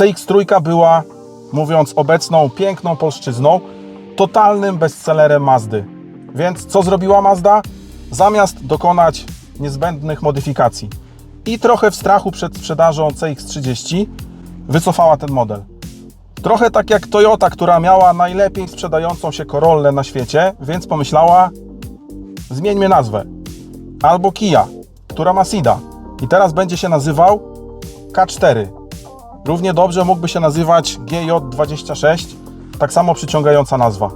CX-3 była, mówiąc obecną piękną polszczyzną, totalnym bestsellerem Mazdy. Więc co zrobiła Mazda? Zamiast dokonać niezbędnych modyfikacji i trochę w strachu przed sprzedażą CX-30 wycofała ten model. Trochę tak jak Toyota, która miała najlepiej sprzedającą się Corollę na świecie, więc pomyślała, zmieńmy nazwę. Albo Kia, która ma SIDA i teraz będzie się nazywał K4. Równie dobrze mógłby się nazywać GJ26, tak samo przyciągająca nazwa.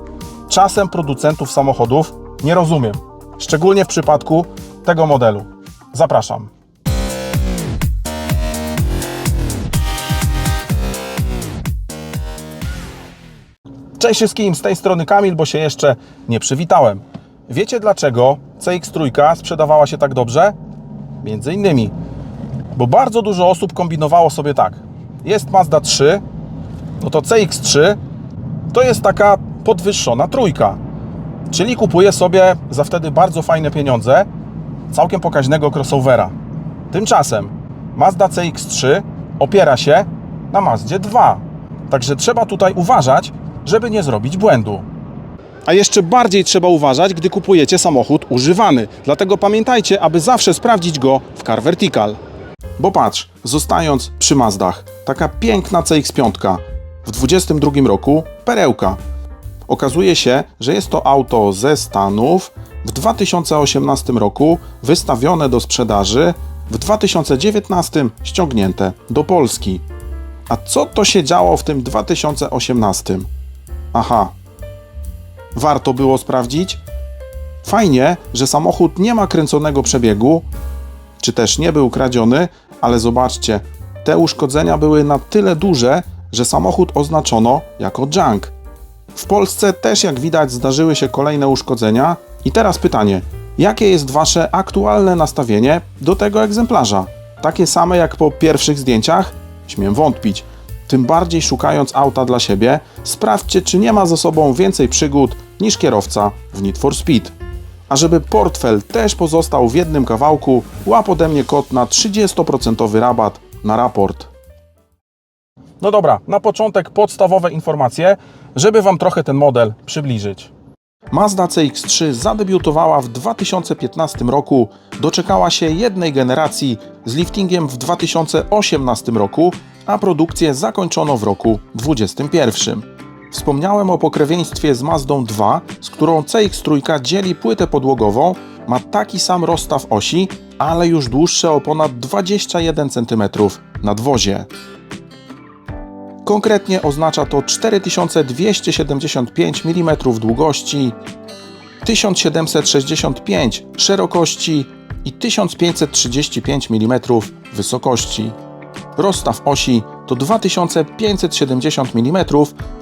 Czasem producentów samochodów nie rozumiem, szczególnie w przypadku tego modelu. Zapraszam. Cześć wszystkim, z tej strony Kamil, bo się jeszcze nie przywitałem. Wiecie dlaczego CX-3 sprzedawała się tak dobrze? Między innymi, bo bardzo dużo osób kombinowało sobie tak. Jest Mazda 3, no to CX-3 to jest taka podwyższona trójka. Czyli kupuję sobie za wtedy bardzo fajne pieniądze całkiem pokaźnego crossovera. Tymczasem Mazda CX-3 opiera się na Mazdzie 2. Także trzeba tutaj uważać, żeby nie zrobić błędu. A jeszcze bardziej trzeba uważać, gdy kupujecie samochód używany. Dlatego pamiętajcie, aby zawsze sprawdzić go w Car Vertical. Bo patrz, zostając przy Mazdach, taka piękna CX-5 w 22 roku, perełka. Okazuje się, że jest to auto ze Stanów w 2018 roku wystawione do sprzedaży, w 2019 ściągnięte do Polski. A co to się działo w tym 2018? Aha, warto było sprawdzić? Fajnie, że samochód nie ma kręconego przebiegu, czy też nie był kradziony, ale zobaczcie, te uszkodzenia były na tyle duże, że samochód oznaczono jako junk. W Polsce też, jak widać, zdarzyły się kolejne uszkodzenia. I teraz pytanie: jakie jest Wasze aktualne nastawienie do tego egzemplarza? Takie same jak po pierwszych zdjęciach? Śmiem wątpić. Tym bardziej szukając auta dla siebie, sprawdźcie, czy nie ma za sobą więcej przygód niż kierowca w Need for Speed. A żeby portfel też pozostał w jednym kawałku, łap ode mnie kod na 30% rabat na raport. No dobra, na początek podstawowe informacje, żeby Wam trochę ten model przybliżyć. Mazda CX-3 zadebiutowała w 2015 roku, doczekała się jednej generacji z liftingiem w 2018 roku, a produkcję zakończono w roku 2021. Wspomniałem o pokrewieństwie z Mazdą 2, z którą CX-3 dzieli płytę podłogową, ma taki sam rozstaw osi, ale już dłuższe o ponad 21 cm nadwozie. Konkretnie oznacza to 4275 mm długości, 1765 szerokości i 1535 mm wysokości. Rozstaw osi to 2570 mm,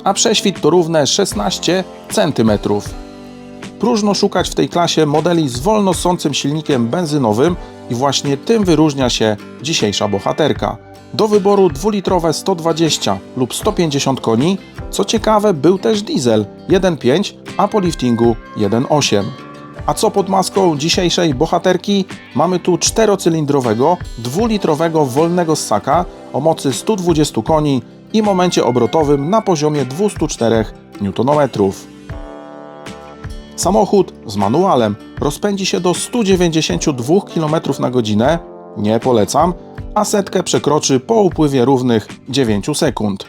a prześwit to równe 16 cm. Próżno szukać w tej klasie modeli z wolno ssącym silnikiem benzynowym i właśnie tym wyróżnia się dzisiejsza bohaterka. Do wyboru dwulitrowe 120 lub 150 koni. Co ciekawe, był też diesel 1.5, a po liftingu 1.8. A co pod maską dzisiejszej bohaterki? Mamy tu czterocylindrowego, dwulitrowego wolnego ssaka o mocy 120 koni i momencie obrotowym na poziomie 204 Nm. Samochód z manualem rozpędzi się do 192 km na godzinę, nie polecam, a setkę przekroczy po upływie równych 9 sekund.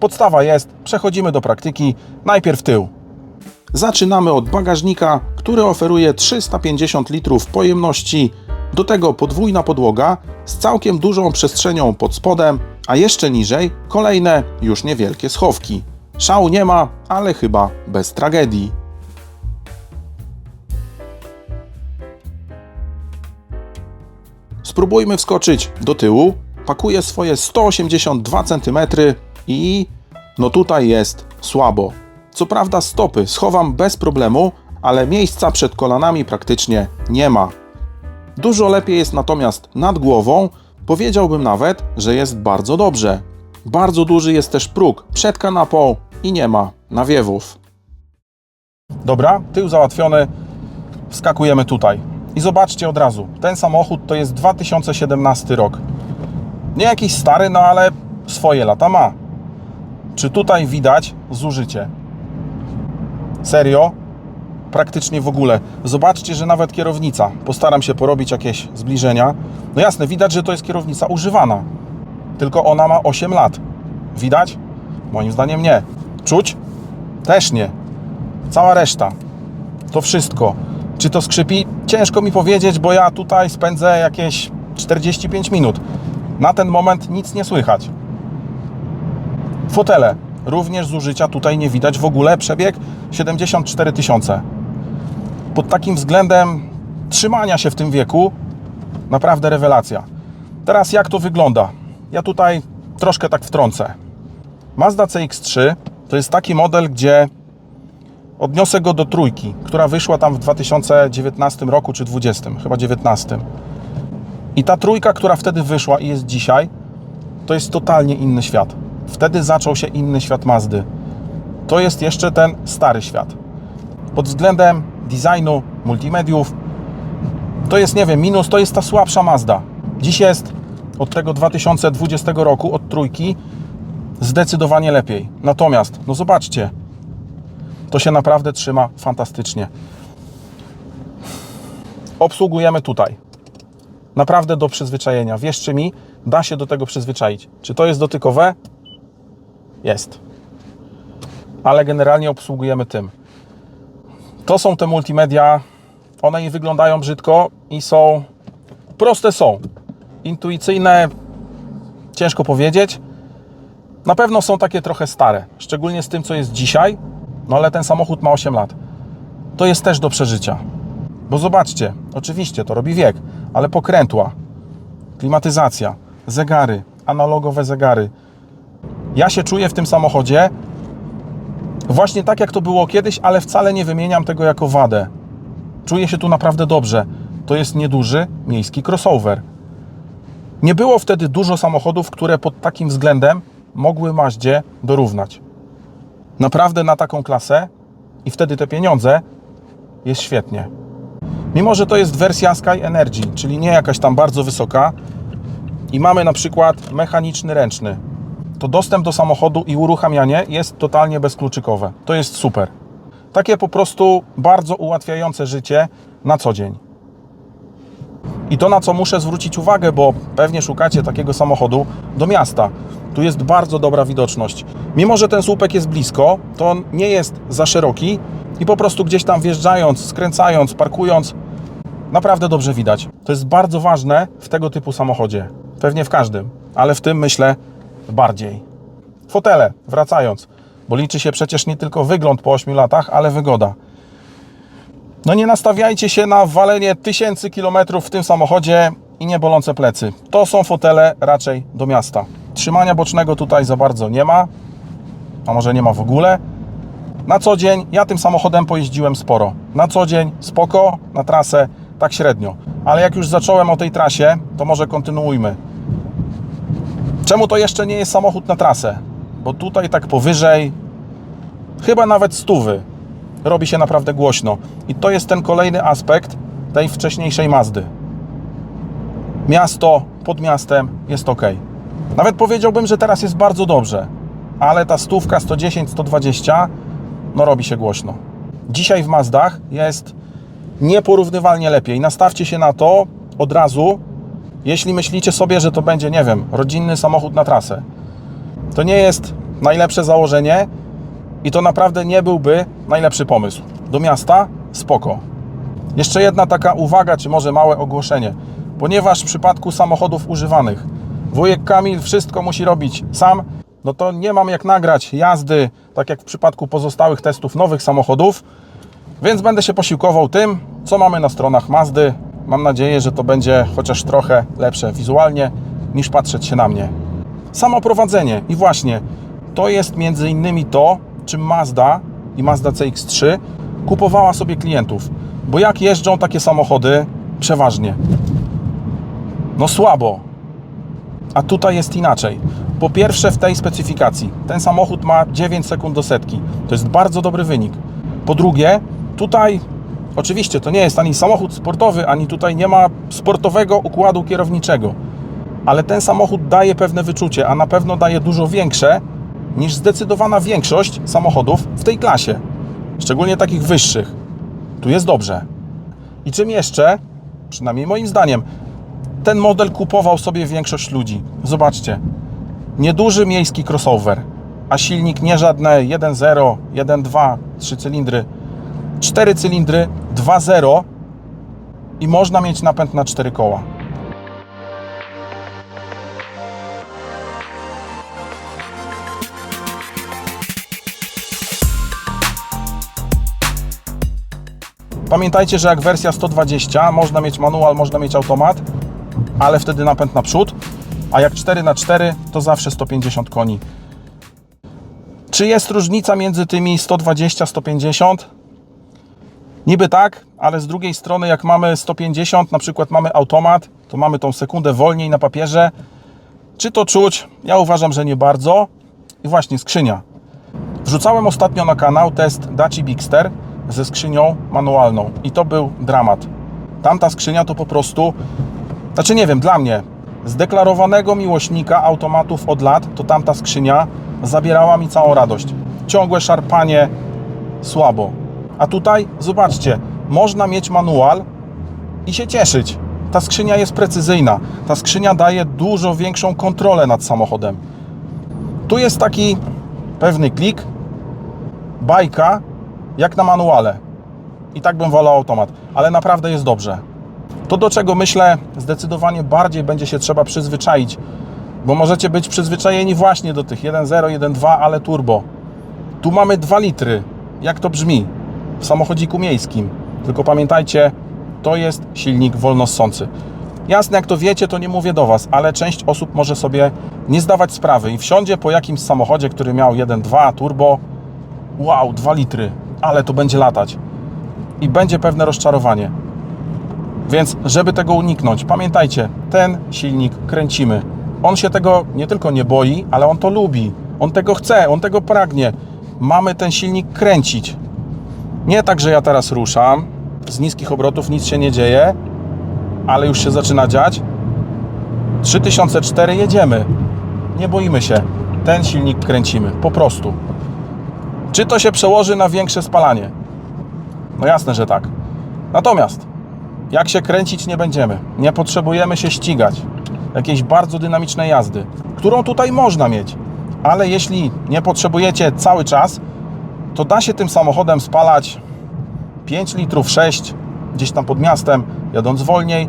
Podstawa jest, przechodzimy do praktyki, najpierw tył. Zaczynamy od bagażnika, który oferuje 350 litrów pojemności, do tego podwójna podłoga z całkiem dużą przestrzenią pod spodem, a jeszcze niżej kolejne już niewielkie schowki. Szału nie ma, ale chyba bez tragedii. Spróbujmy wskoczyć do tyłu. Pakuję swoje 182 cm i no tutaj jest słabo. Co prawda stopy schowam bez problemu, ale miejsca przed kolanami praktycznie nie ma. Dużo lepiej jest natomiast nad głową. Powiedziałbym nawet, że jest bardzo dobrze. Bardzo duży jest też próg przed kanapą i nie ma nawiewów. Dobra, tył załatwiony. Wskakujemy tutaj. I zobaczcie od razu, ten samochód to jest 2017 rok. Nie jakiś stary, no ale swoje lata ma. Czy tutaj widać zużycie? Serio? Praktycznie w ogóle. Zobaczcie, że nawet kierownica, postaram się porobić jakieś zbliżenia. No jasne, widać, że to jest kierownica używana. Tylko ona ma 8 lat. Widać? Moim zdaniem nie. Czuć? Też nie. Cała reszta. To wszystko. Czy to skrzypi? Ciężko mi powiedzieć, bo ja tutaj spędzę jakieś 45 minut. Na ten moment nic nie słychać. Fotele. Również zużycia tutaj nie widać w ogóle. Przebieg 74 tysiące. Pod takim względem trzymania się w tym wieku naprawdę rewelacja. Teraz jak to wygląda? Ja tutaj troszkę tak wtrącę. Mazda CX-3 to jest taki model, gdzie odniosę go do trójki, która wyszła tam w 2019 roku czy 2020, chyba 19. I ta trójka, która wtedy wyszła i jest dzisiaj, to jest totalnie inny świat. Wtedy zaczął się inny świat Mazdy. To jest jeszcze ten stary świat. Pod względem designu, multimediów, to jest, nie wiem, minus, to jest ta słabsza Mazda. Dziś jest od tego 2020 roku, od trójki, zdecydowanie lepiej. Natomiast, no zobaczcie, to się naprawdę trzyma fantastycznie. Obsługujemy tutaj. Naprawdę do przyzwyczajenia. Wierzcie mi, da się do tego przyzwyczaić. Czy to jest dotykowe? Jest. Ale generalnie obsługujemy tym. To są te multimedia. One nie wyglądają brzydko i są proste są. Intuicyjne ciężko powiedzieć. Na pewno są takie trochę stare, szczególnie z tym, co jest dzisiaj, no ale ten samochód ma 8 lat. To jest też do przeżycia. Bo zobaczcie, oczywiście to robi wiek, ale pokrętła, klimatyzacja, zegary, analogowe zegary. Ja się czuję w tym samochodzie właśnie tak, jak to było kiedyś, ale wcale nie wymieniam tego jako wadę. Czuję się tu naprawdę dobrze. To jest nieduży miejski crossover. Nie było wtedy dużo samochodów, które pod takim względem mogły Maździe dorównać. Naprawdę na taką klasę i wtedy te pieniądze jest świetnie. Mimo, że to jest wersja Sky Energy, czyli nie jakaś tam bardzo wysoka i mamy na przykład mechaniczny ręczny, to dostęp do samochodu i uruchamianie jest totalnie bezkluczykowe. To jest super. Takie po prostu bardzo ułatwiające życie na co dzień. I to, na co muszę zwrócić uwagę, bo pewnie szukacie takiego samochodu do miasta. Tu jest bardzo dobra widoczność. Mimo, że ten słupek jest blisko, to on nie jest za szeroki i po prostu gdzieś tam wjeżdżając, skręcając, parkując, naprawdę dobrze widać. To jest bardzo ważne w tego typu samochodzie. Pewnie w każdym, ale w tym myślę bardziej. Fotele, wracając, bo liczy się przecież nie tylko wygląd po 8 latach, ale wygoda. No nie nastawiajcie się na walenie tysięcy kilometrów w tym samochodzie i niebolące plecy. To są fotele raczej do miasta. Trzymania bocznego tutaj za bardzo nie ma, a może nie ma w ogóle. Na co dzień ja tym samochodem pojeździłem sporo. Na co dzień spoko, na trasę tak średnio. Ale jak już zacząłem o tej trasie, to może kontynuujmy. Czemu to jeszcze nie jest samochód na trasę? Bo tutaj tak powyżej, chyba nawet stówy, robi się naprawdę głośno. I to jest ten kolejny aspekt tej wcześniejszej Mazdy. Miasto pod miastem jest ok. Nawet powiedziałbym, że teraz jest bardzo dobrze, ale ta stówka 110, 120 no robi się głośno. Dzisiaj w Mazdach jest nieporównywalnie lepiej. Nastawcie się na to od razu, jeśli myślicie sobie, że to będzie, nie wiem, rodzinny samochód na trasę. To nie jest najlepsze założenie i to naprawdę nie byłby najlepszy pomysł. Do miasta spoko. Jeszcze jedna taka uwaga, czy może małe ogłoszenie. Ponieważ w przypadku samochodów używanych wujek Kamil wszystko musi robić sam, no to nie mam jak nagrać jazdy, tak jak w przypadku pozostałych testów nowych samochodów, więc będę się posiłkował tym, co mamy na stronach Mazdy. Mam nadzieję, że to będzie chociaż trochę lepsze wizualnie, niż patrzeć się na mnie. Samo prowadzenie i właśnie to jest między innymi to, czym Mazda i Mazda CX-3 kupowała sobie klientów. Bo jak jeżdżą takie samochody przeważnie? No słabo. A tutaj jest inaczej. Po pierwsze w tej specyfikacji. Ten samochód ma 9 sekund do setki. To jest bardzo dobry wynik. Po drugie, tutaj oczywiście to nie jest ani samochód sportowy, ani tutaj nie ma sportowego układu kierowniczego. ale ten samochód daje pewne wyczucie, a na pewno daje dużo większe niż zdecydowana większość samochodów w tej klasie, szczególnie takich wyższych. Tu jest dobrze. I czym jeszcze, przynajmniej moim zdaniem, ten model kupował sobie większość ludzi. Zobaczcie, nieduży miejski crossover, a silnik nie żadne 1.0, 1.2, 3 cylindry, 4 cylindry, 2.0 i można mieć napęd na 4 koła. Pamiętajcie, że jak wersja 120 można mieć manual, można mieć automat, ale wtedy napęd na przód, a jak 4x4 to zawsze 150 koni. Czy jest różnica między tymi 120 150? Niby tak, ale z drugiej strony jak mamy 150, na przykład mamy automat, to mamy tą sekundę wolniej na papierze. Czy to czuć? Ja uważam, że nie bardzo. I właśnie skrzynia. Wrzucałem ostatnio na kanał test Daci Bigster ze skrzynią manualną i to był dramat. Tamta skrzynia to po prostu, znaczy nie wiem, dla mnie, zdeklarowanego miłośnika automatów od lat, to tamta skrzynia zabierała mi całą radość. Ciągłe szarpanie, słabo. A tutaj, zobaczcie, można mieć manual i się cieszyć. Ta skrzynia jest precyzyjna. Ta skrzynia daje dużo większą kontrolę nad samochodem. Tu jest taki pewny klik, bajka, jak na manuale. I tak bym wolał automat, ale naprawdę jest dobrze. To do czego myślę, zdecydowanie bardziej będzie się trzeba przyzwyczaić, bo możecie być przyzwyczajeni właśnie do tych 1.0, 1.2, ale turbo. Tu mamy 2 litry. Jak to brzmi? W samochodziku miejskim. Tylko pamiętajcie, to jest silnik wolnossący. Jasne, jak to wiecie, to nie mówię do Was, ale część osób może sobie nie zdawać sprawy i wsiądzie po jakimś samochodzie, który miał 1.2 turbo. Wow, 2 litry, ale to będzie latać. I będzie pewne rozczarowanie. Więc, żeby tego uniknąć, pamiętajcie, ten silnik kręcimy. On się tego nie tylko nie boi, ale on to lubi. On tego chce, on tego pragnie. Mamy ten silnik kręcić. Nie tak, że ja teraz ruszam, z niskich obrotów nic się nie dzieje, ale już się zaczyna dziać. 3004 jedziemy. Nie boimy się. Ten silnik kręcimy, po prostu. Czy to się przełoży na większe spalanie? No jasne, że tak. Natomiast jak się kręcić nie będziemy, nie potrzebujemy się ścigać, jakiejś bardzo dynamicznej jazdy, którą tutaj można mieć, ale jeśli nie potrzebujecie cały czas, to da się tym samochodem spalać 5 litrów, 6, gdzieś tam pod miastem, jadąc wolniej.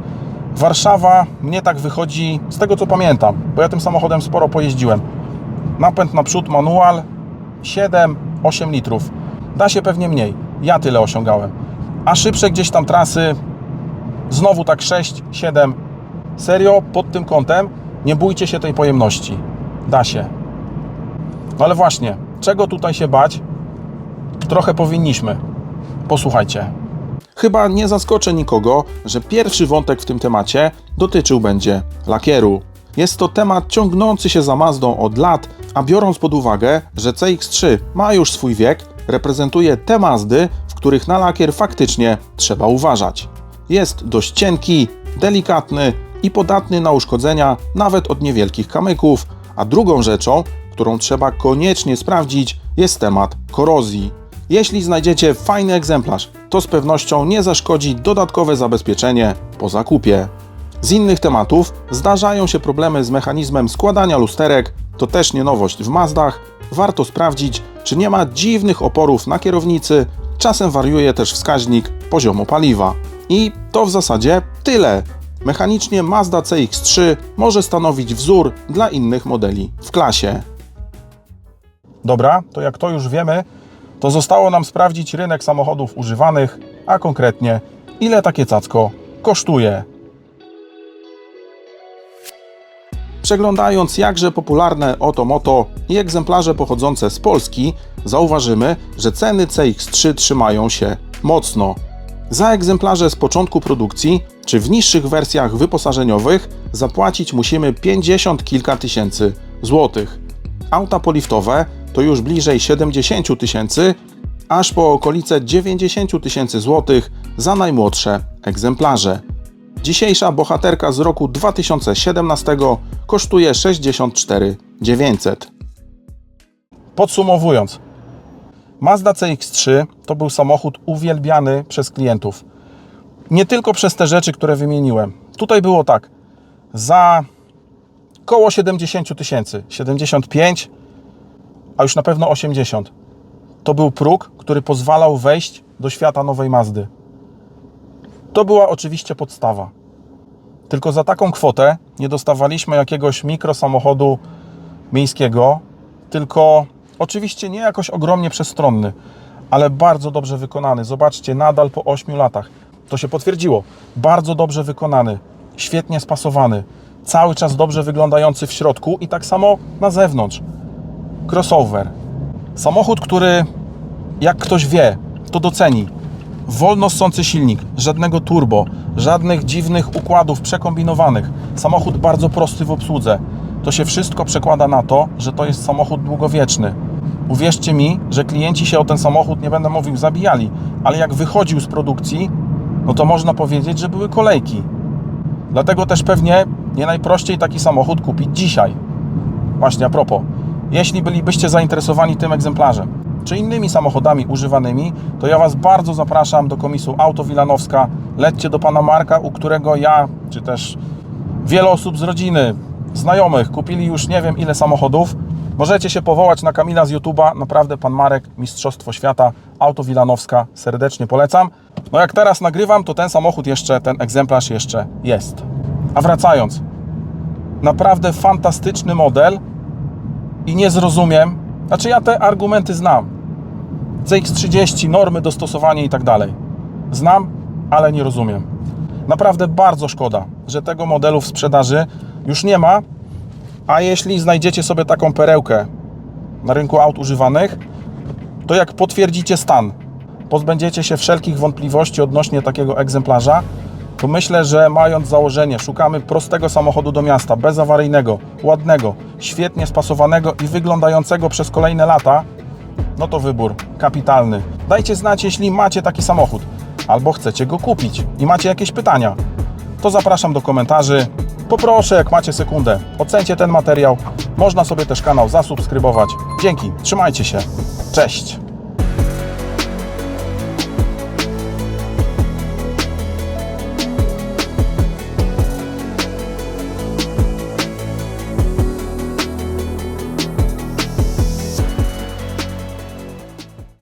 Warszawa, mnie tak wychodzi, z tego co pamiętam, bo ja tym samochodem sporo pojeździłem. Napęd naprzód, manual, 7, 8 litrów. Da się pewnie mniej. Ja tyle osiągałem. A szybsze gdzieś tam trasy, znowu tak 6, 7. Serio, pod tym kątem nie bójcie się tej pojemności. Da się. No ale właśnie, czego tutaj się bać? Trochę powinniśmy. Posłuchajcie. Chyba nie zaskoczę nikogo, że pierwszy wątek w tym temacie dotyczył będzie lakieru. Jest to temat ciągnący się za Mazdą od lat, a biorąc pod uwagę, że CX-3 ma już swój wiek, reprezentuje te Mazdy, w których na lakier faktycznie trzeba uważać. Jest dość cienki, delikatny i podatny na uszkodzenia nawet od niewielkich kamyków, a drugą rzeczą, którą trzeba koniecznie sprawdzić, jest temat korozji. Jeśli znajdziecie fajny egzemplarz, to z pewnością nie zaszkodzi dodatkowe zabezpieczenie po zakupie. Z innych tematów zdarzają się problemy z mechanizmem składania lusterek, to też nie nowość w Mazdach. Warto sprawdzić, czy nie ma dziwnych oporów na kierownicy, czasem wariuje też wskaźnik poziomu paliwa. I to w zasadzie tyle. Mechanicznie Mazda CX-3 może stanowić wzór dla innych modeli w klasie. Dobra, to jak to już wiemy, to zostało nam sprawdzić rynek samochodów używanych, a konkretnie ile takie cacko kosztuje. Przeglądając jakże popularne Otomoto i egzemplarze pochodzące z Polski, zauważymy, że ceny CX-3 trzymają się mocno. Za egzemplarze z początku produkcji, czy w niższych wersjach wyposażeniowych, zapłacić musimy 50 kilka tysięcy złotych. Auta poliftowe to już bliżej 70 tysięcy, aż po okolice 90 tysięcy złotych za najmłodsze egzemplarze. Dzisiejsza bohaterka z roku 2017 kosztuje 64 900. Podsumowując, Mazda CX-3 to był samochód uwielbiany przez klientów. Nie tylko przez te rzeczy, które wymieniłem. Tutaj było tak, za koło 70 tysięcy, 75, a już na pewno 80. To był próg, który pozwalał wejść do świata nowej Mazdy. To była oczywiście podstawa. Tylko za taką kwotę nie dostawaliśmy jakiegoś mikrosamochodu miejskiego, tylko oczywiście nie jakoś ogromnie przestronny, ale bardzo dobrze wykonany. Zobaczcie, nadal po 8 latach to się potwierdziło. Bardzo dobrze wykonany, świetnie spasowany, cały czas dobrze wyglądający w środku i tak samo na zewnątrz. Crossover. Samochód, który jak ktoś wie, to doceni. Wolno ssący silnik, żadnego turbo, żadnych dziwnych układów przekombinowanych. Samochód bardzo prosty w obsłudze. To się wszystko przekłada na to, że to jest samochód długowieczny. Uwierzcie mi, że klienci się o ten samochód, nie będę mówił, zabijali, ale jak wychodził z produkcji, no to można powiedzieć, że były kolejki. Dlatego też pewnie nie najprościej taki samochód kupić dzisiaj. Właśnie a propos, jeśli bylibyście zainteresowani tym egzemplarzem, czy innymi samochodami używanymi, to ja Was bardzo zapraszam do komisu Auto Wilanowska. Lećcie do Pana Marka, u którego ja, czy też wiele osób z rodziny, znajomych kupili już nie wiem ile samochodów. Możecie się powołać na Kamila z YouTube'a. Naprawdę Pan Marek, Mistrzostwo Świata, Auto Wilanowska. Serdecznie polecam. No jak teraz nagrywam, to ten samochód jeszcze, ten egzemplarz jeszcze jest. A wracając, naprawdę fantastyczny model i nie zrozumiem, znaczy ja te argumenty znam. CX30, normy, dostosowanie i tak dalej. Znam, ale nie rozumiem. Naprawdę bardzo szkoda, że tego modelu w sprzedaży już nie ma, a jeśli znajdziecie sobie taką perełkę na rynku aut używanych, to jak potwierdzicie stan, pozbędziecie się wszelkich wątpliwości odnośnie takiego egzemplarza, to myślę, że mając założenie, szukamy prostego samochodu do miasta, bezawaryjnego, ładnego, świetnie spasowanego i wyglądającego przez kolejne lata, no to wybór kapitalny. Dajcie znać, jeśli macie taki samochód albo chcecie go kupić i macie jakieś pytania. To zapraszam do komentarzy. Poproszę, jak macie sekundę, ocencie ten materiał. Można sobie też kanał zasubskrybować. Dzięki, trzymajcie się. Cześć.